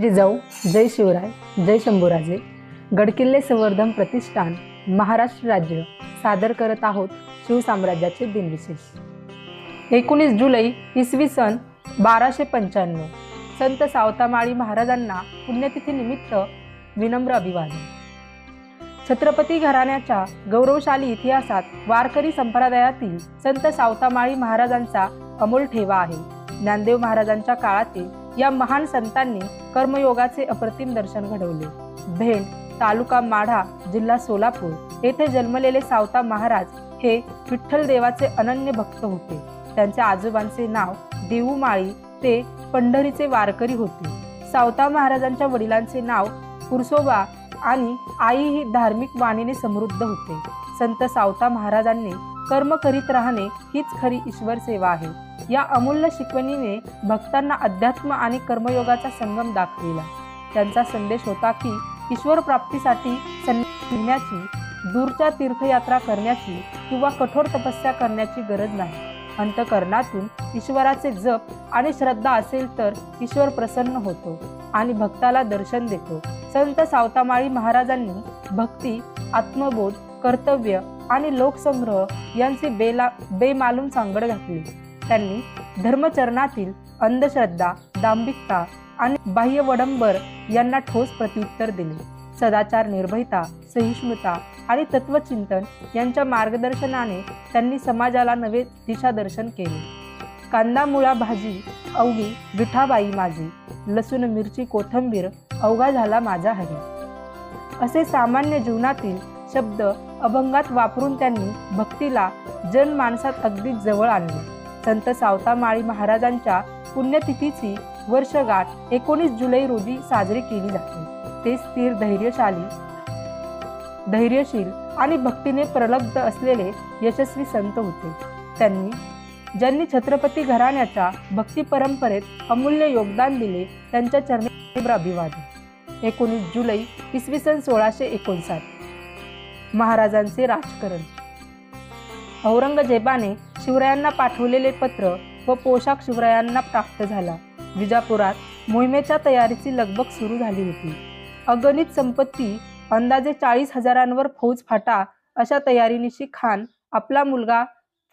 जिजाऊ जय शिवराय जय शंभूराजे. गडकिल्ले संवर्धन प्रतिष्ठान महाराष्ट्र राज्य. सादर करत आहोत शिवसाम्राज्याचे दिनविशेष. एकोणीस जुलै इसवी सन बाराशे पंच्याण्णव. संत सावतामाळी महाराजांना पुण्यतिथीनिमित्त विनम्र अभिवादन. छत्रपती घराण्याच्या गौरवशाली इतिहासात वारकरी संप्रदायातील संत सावतामाळी महाराजांचा अमोल ठेवा आहे. ज्ञानदेव महाराजांच्या काळातील या महान संतांनी कर्मयोगाचे अप्रतिम दर्शन घडवले. भेंड तालुका माढा जिल्हा सोलापूर येथे जन्मलेले सावता महाराज हे विठ्ठल देवाचे अनन्य भक्त होते. त्यांच्या आजोबांचे नाव देऊमाळी ते पंढरीचे वारकरी होते. सावता महाराजांच्या वडिलांचे नाव कुरसोबा आणि आई ही धार्मिक वाणीने समृद्ध होते. संत सावता महाराजांनी कर्म करीत राहणे हीच खरी ईश्वर सेवा आहे. या अमूल्य शिकवणीने भक्तांना अध्यात्म आणि कर्मयोगाचा संगम दाखविला. त्यांचा संदेश होता की ईश्वर प्राप्तीसाठी संन्यास घेण्याची दूरच्या तीर्थयात्रा करण्याची किंवा कठोर तपस्या करण्याची गरज नाही. अंतकरणातून ईश्वराचे जप आणि श्रद्धा असेल तर ईश्वर प्रसन्न होतो आणि भक्ताला दर्शन देतो. संत सावतामाळी महाराजांनी भक्ती आत्मबोध कर्तव्य आणि लोकसंग्रह यांची बेला बेमालूम सांगड घातली. त्यांनी धर्मचरणातील अंधश्रद्धा दांभिकता आणि बाह्य वडंबर यांना ठोस प्रत्युत्तर दिले. सदाचार निर्भयता सहिष्णुता आणि तत्वचिंतन यांच्या मार्गदर्शनाने त्यांनी समाजाला नवे दिशादर्शन केले. कांदा मुळा भाजी अवघी विठाबाई माझी लसूण मिरची कोथंबीर अवघा झाला माझा हरी. असे सामान्य जीवनातील शब्द अभंगात वापरून त्यांनी भक्तीला जनमानसात अगदी जवळ आणले. संत सावतामाळी महाराजांच्या पुण्यतिथीची वर्षगाठ एकोणीस जुलै रोजी साजरी केली जाते. ते स्थिर धैर्यशाली धैर्यशील आणि भक्तीने प्रलब्ध असलेले यशस्वी संत होते. त्यांनी ज्यांनी छत्रपती घराण्याच्या भक्ती परंपरेत अमूल्य योगदान दिले त्यांच्या चरणी अभिवादन. एकोणीस जुलै इसवी सन सोळाशे एकोणसाठ. महाराजांचे राजकारण. औरंगजेबाने शिवरायांना पाठवलेले पत्र व पोशाख शिवरायांना प्राप्त झाला. विजापुरात मोहिमेच्या तयारीची लगबग सुरू झाली होती. अगणित संपत्ती अंदाजे चाळीस हजारांवर फौज फाटा अशा तयारीनिशी खान आपला मुलगा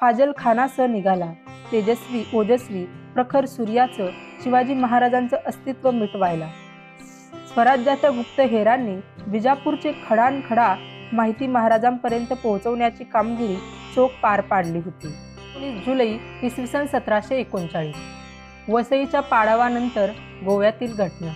फाजल खानासह निघाला. तेजस्वी ओजस्वी प्रखर सूर्याचं शिवाजी महाराजांचं अस्तित्व मिटवायला. स्वराज्याच्या गुप्त हेरांनी विजापूरचे खडानखडा माहिती महाराजांपर्यंत पोहोचवण्याची कामगिरी चोख पार पाडली होती. एकोणीस जुलै इसवी सन सतराशे एकोणचाळीस. वसईच्या पाडावानंतर गोव्यातील घटना.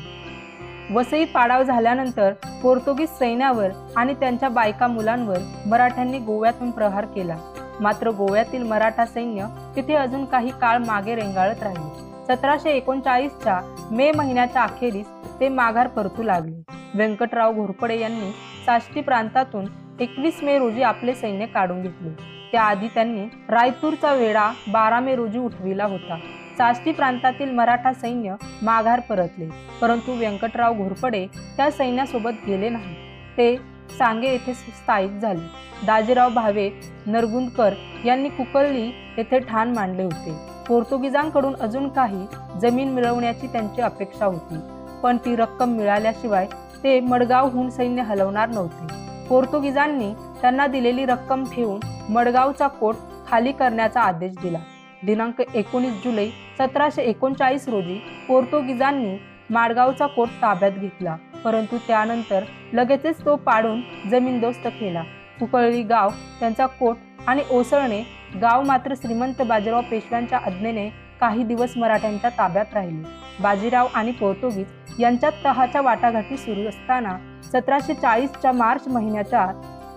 वसई पाडाव झाल्यानंतर पोर्तुगीज सैन्यावर आणि त्यांच्या बायका मुलांवर मराठ्यांनी गोव्यातून प्रहार केला. मात्र गोव्यातील मराठा सैन्य तिथे अजून काही काळ मागे रेंगाळत राहिले. सतराशे एकोणचाळीसच्या मे महिन्याच्या अखेरीस ते माघार परतू लागले. व्यंकटराव घोरपडे यांनी साष्टी प्रांतातून एकवीस मे रोजी आपले सैन्य काढून घेतले. त्याआधी त्यांनी रायतूरचा वेढा बारा मे रोजी उठविला होता. साष्टी प्रांतातील मराठा सैन्य माघार परतले परंतु व्यंकटराव घोरपडे त्या सैन्यासोबत गेले नाही. ते सांगे येथे स्थायिक झाले. दाजीराव भावे नरगुंदकर यांनी कुकर्ली येथे ठाण मांडले होते. पोर्तुगीजांकडून अजून काही जमीन मिळवण्याची त्यांची अपेक्षा होती पण ती रक्कम मिळाल्याशिवाय ते मडगावहून सैन्य हलवणार नव्हते. पोर्तुगीजांनी त्यांना दिलेली रक्कम ठेवून मडगावचा कोट खाली करण्याचा आदेश दिला. दिनांक एकोणीस जुलै सतराशे एकोणचाळीस रोजी पोर्तुगीजांनी माडगावचा कोट ताब्यात घेतला. परंतु त्यानंतर लगेचच तो पाडून जमीनदोस्त केला. कुकळली गाव त्यांचा कोट आणि ओसळणे गाव मात्र श्रीमंत बाजीराव पेशव्यांच्या आज्ञेने काही दिवस मराठ्यांच्या ताब्यात राहिले. बाजीराव आणि पोर्तुगीज यांच्यात तहाच्या वाटाघाटी सुरू असताना सतराशे चाळीसच्या मार्च महिन्याच्या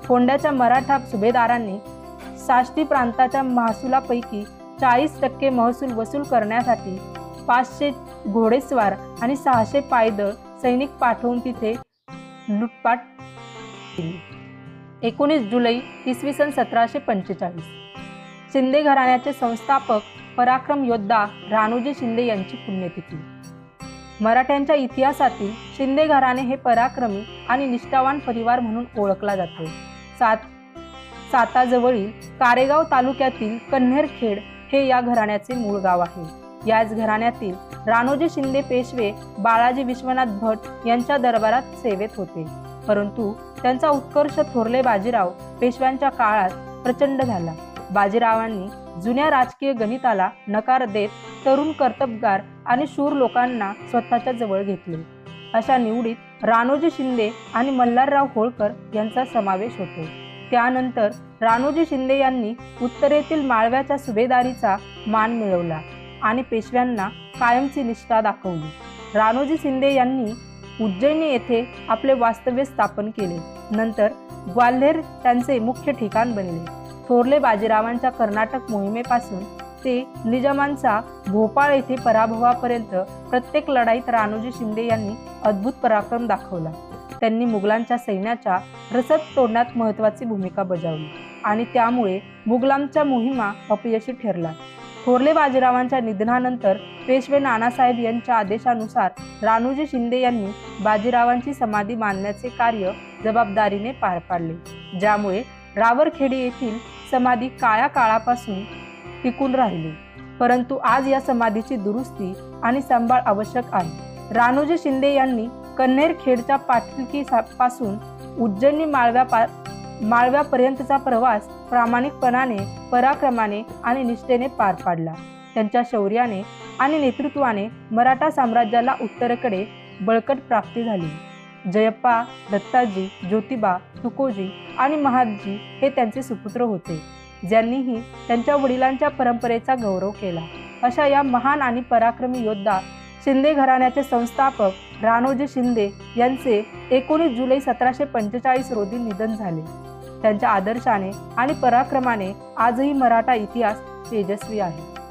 फोंड्याच्या मराठा सुभेदारांनी साष्टी प्रांताच्या महसुलापैकी चाळीस टक्के महसूल वसूल करण्यासाठी पाचशे घोडेस्वार आणि सहाशे पायदळ सैनिक पाठवून तिथे लुटपाट केली. एकोणीस जुलै इसवी सन सतराशे पंचेचाळीस. शिंदे घराण्याचे संस्थापक पराक्रम योद्धा रानोजी शिंदे यांची पुण्यतिथी. मराठ्यांच्या इतिहासातील शिंदे घराणे हे पराक्रमी आणि निष्ठावान परिवार म्हणून ओळखला जातो. सात साताजवळील कारेगाव तालुक्यातील कन्हेरखेड हे या घराण्याचे मूळ गाव आहे. याच घराण्यातील राणोजी शिंदे पेशवे बाळाजी विश्वनाथ भट यांच्या दरबारात सेवेत होते. परंतु त्यांचा उत्कर्ष थोरले बाजीराव पेशव्यांच्या काळात प्रचंड झाला. बाजीरावांनी जुन्या राजकीय गणिताला नकार देत तरुण कर्तबगार आणि शूर लोकांना स्वतःच्या जवळ घेतले. अशा निवडीत राणोजी शिंदे आणि मल्हारराव होळकर यांचा समावेश होतो. त्यानंतर राणोजी शिंदे यांनी उत्तरेतील माळव्याच्या सुभेदारीचा मान मिळवला आणि पेशव्यांना कायमची निष्ठा दाखवली. राणोजी शिंदे यांनी उज्जैनी येथे आपले वास्तव्य स्थापन केले. नंतर ग्वाल्हेर त्यांचे मुख्य ठिकाण बनले. थोरले बाजीरावांच्या कर्नाटक मोहिमेपासून ते निजामांचा भोपाळ येथे पराभवापर्यंत प्रत्येक लढाईत रानोजी शिंदे यांनी अद्भुत पराक्रम दाखवला. त्यांनी मुघलांच्या सैन्याच्या रसद तोडण्यात महत्त्वाची भूमिका बजावली आणि त्यामुळे मुघलांच्या मोहिमा अपयशी ठरला. थोरले बाजीरावांच्या निधनानंतर पेशवे नानासाहेब यांच्या आदेशानुसार राणोजी शिंदे यांनी बाजीरावांची समाधी मानण्याचे कार्य जबाबदारीने पार पाडले ज्यामुळे रावरखेडी येथील समाधी काळ्या काळापासून टिकून राहिली. परंतु आज या समाधीची दुरुस्ती आणि सांभाळ आवश्यक आहे. रानोजी शिंदे यांनी कन्हेर खेडच्या पाटकी पासून उज्जैनी माळव्या पा माळव्यापर्यंतचा प्रवास प्रामाणिकपणाने पराक्रमाने आणि निष्ठेने पार पाडला. त्यांच्या शौर्याने आणि नेतृत्वाने मराठा साम्राज्याला उत्तरेकडे बळकट प्राप्ती झाली. जयप्पा दत्ताजी ज्योतिबा तुकोजी आणि महादजी हे त्यांचे सुपुत्र होते. ज्यांनीही त्यांच्या वडिलांच्या परंपरेचा गौरव केला. अशा या महान आणि पराक्रमी योद्धा शिंदे घराण्याचे संस्थापक राणोजी शिंदे यांचे एकोणीस जुलै सतराशे पंचेचाळीस रोजी निधन झाले. त्यांच्या आदर्शाने आणि पराक्रमाने आजही मराठा इतिहास तेजस्वी आहे.